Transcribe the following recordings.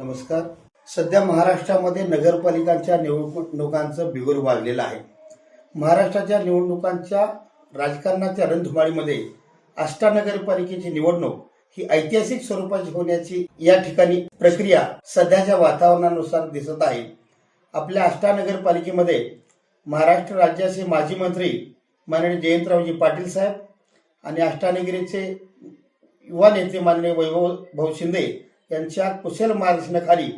नमस्कार. सध्या महाराष्ट्रामध्ये नगरपालिकांच्या निवडणुकांचं बिगुर वाढलेलं आहे. महाराष्ट्राच्या निवडणुकांच्या राजकारणाच्या रणधुमाळीमध्ये आष्टा नगरपालिकेची निवडणूक ही ऐतिहासिक स्वरूपाची होण्याची या ठिकाणी प्रक्रिया सध्याच्या वातावरणानुसार दिसत आहे. आपल्या आष्टा नगरपालिकेमध्ये महाराष्ट्र राज्याचे माजी मंत्री माननीय जयंतरावजी पाटील साहेब आणि अष्टानगरीचे युवा नेते माननीय वैभव भाऊ शिंदे यांच्या कुशल मार्गदर्शनाखाली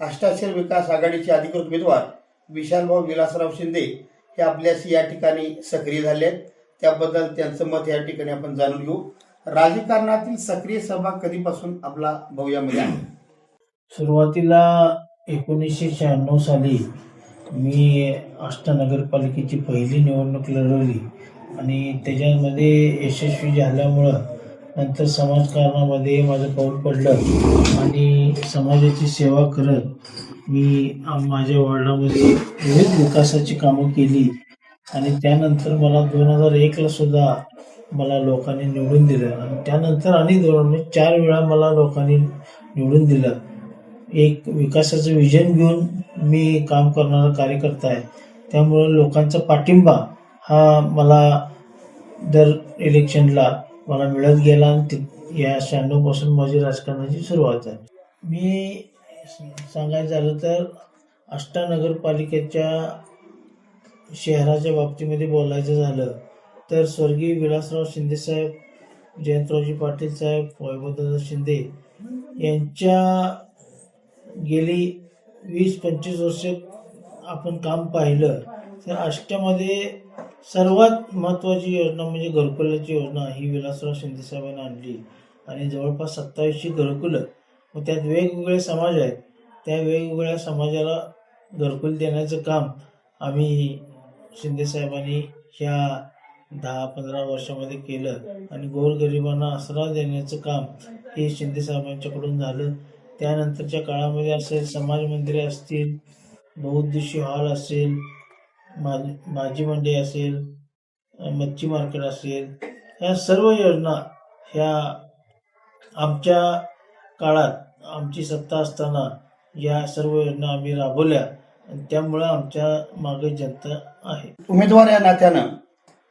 अष्टाक्षर विकास आघाडीचे अधिकृत उमेदवार विशालभाऊ विलासराव शिंदे हे आपल्याशी या ठिकाणी सक्रिय झाले आहेत. त्याबद्दल त्यांचं मत या ठिकाणी आपण जाणून घेऊ. राजकारणातील सक्रिय सहभाग कधीपासून आपला भव्यामध्ये आहे? सुरुवातीला एकोणीसशे शहाण्णव साली मी आष्टा नगरपालिकेची पहिली निवडणूक लढवली आणि त्याच्यामध्ये यशस्वी झाल्यामुळं नंतर समाजकारणामध्ये माझं पाऊल पडलं आणि समाजाची सेवा करत मी माझ्या वडिलामध्ये विविध विकासाची कामं केली. आणि त्यानंतर मला दोन हजार एकला सुद्धा मला लोकांनी निवडून दिलं. आणि त्यानंतर आणि दोन म्हणजे चार वेळा मला लोकांनी निवडून दिलं. एक विकासाचं विजन घेऊन मी काम करणारा कार्यकर्ता आहे. त्यामुळे लोकांचा पाठिंबा हा मला दर इलेक्शनला मला मिळत गेला आणि या शहाण्णवपासून माझी राजकारणाची सुरुवात झाली. मी सांगायचं झालं तर आष्टा नगरपालिकेच्या शहराच्या बाबतीमध्ये बोलायचं झालं तर स्वर्गीय विलासराव शिंदेसाहेब जयंतरावजी पाटील साहेब वैभवदादा शिंदे यांच्या गेली वीस पंचवीस वर्ष आपण काम पाहिलं. तर आष्ट्यामध्ये सर्वात महत्त्वाची योजना म्हणजे घरकुलाची योजना ही विलासराव शिंदेसाहेबांनी आणली. आणि जवळपास सत्तावीसशे घरकुलं व त्यात वेगवेगळे समाज आहेत. त्या वेगवेगळ्या समाजाला घरकुल देण्याचं काम आम्ही शिंदेसाहेबांनी ह्या दहा पंधरा वर्षामध्ये केलं. आणि गोरगरिबांना आसरा देण्याचं काम हे शिंदेसाहेबांच्याकडून झालं. त्यानंतरच्या काळामध्ये असेल समाज मंदिरे असतील बहुउद्देशीय हॉल असेल माझी भाजी मंडी असेल मच्छी मार्केट असेल ह्या सर्व योजना ह्या आमच्या काळात आमची सत्ता असताना या सर्व योजना आम्ही राबवल्या आणि त्यामुळं आमच्या मागे जनता आहे. उमेदवार या नात्यानं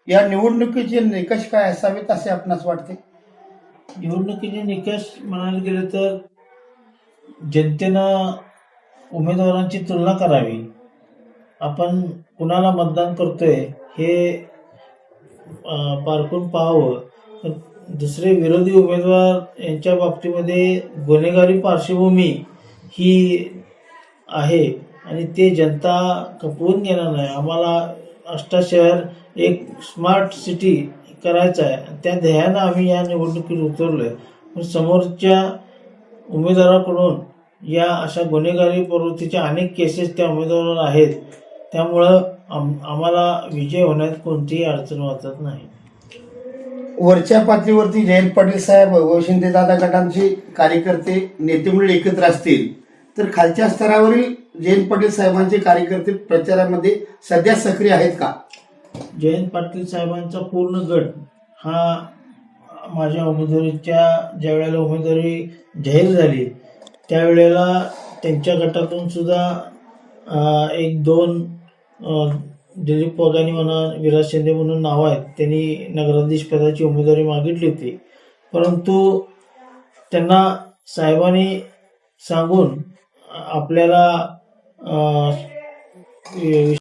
या निवडणुकीचे निकष काय असावेत असे आपणास वाटते निवडणुकीचे निकष म्हणायला गेलं तर जनतेनं उमेदवारांची तुलना करावी. आपण कुणाला मतदान करतोय हे पारखून पाहावं. पण दुसरे विरोधी उमेदवार यांच्या बाबतीमध्ये गुन्हेगारी पार्श्वभूमी ही आहे आणि ते जनता खपवून घेणार नाही. आम्हाला अष्टा शहर एक स्मार्ट सिटी करायचं आहे त्या ध्येयानं आम्ही या निवडणुकीत उतरलोय. पण समोरच्या उमेदवाराकडून या अशा गुन्हेगारी प्रवृत्तीच्या अनेक केसेस त्या उमेदवारावर आहेत. त्यामुळं आम आम्हाला विजय होण्यात कोणतीही अडचण वाटत नाही. वरच्या पातळीवरती जयंत पाटील साहेब व दादा गटांचे कार्यकर्ते नेते मंडळी एकत्र असतील तर खालच्या स्तरावरील जयंत पाटील साहेबांचे कार्यकर्ते प्रचारामध्ये सध्या सक्रिय आहेत का? जयंत पाटील साहेबांचा पूर्ण गट हा माझ्या उमेदवारीच्या ज्या वेळेला उमेदवारी जाहीर झाली त्यावेळेला त्यांच्या गटातून सुद्धा एक दोन दिलीप पगानी म्हणा विराज शिंदे म्हणून नाव आहेत. त्यांनी नगराधीश पदाची उमेदवारी मागितली होती. परंतु त्यांना साहेबांनी सांगून आपल्याला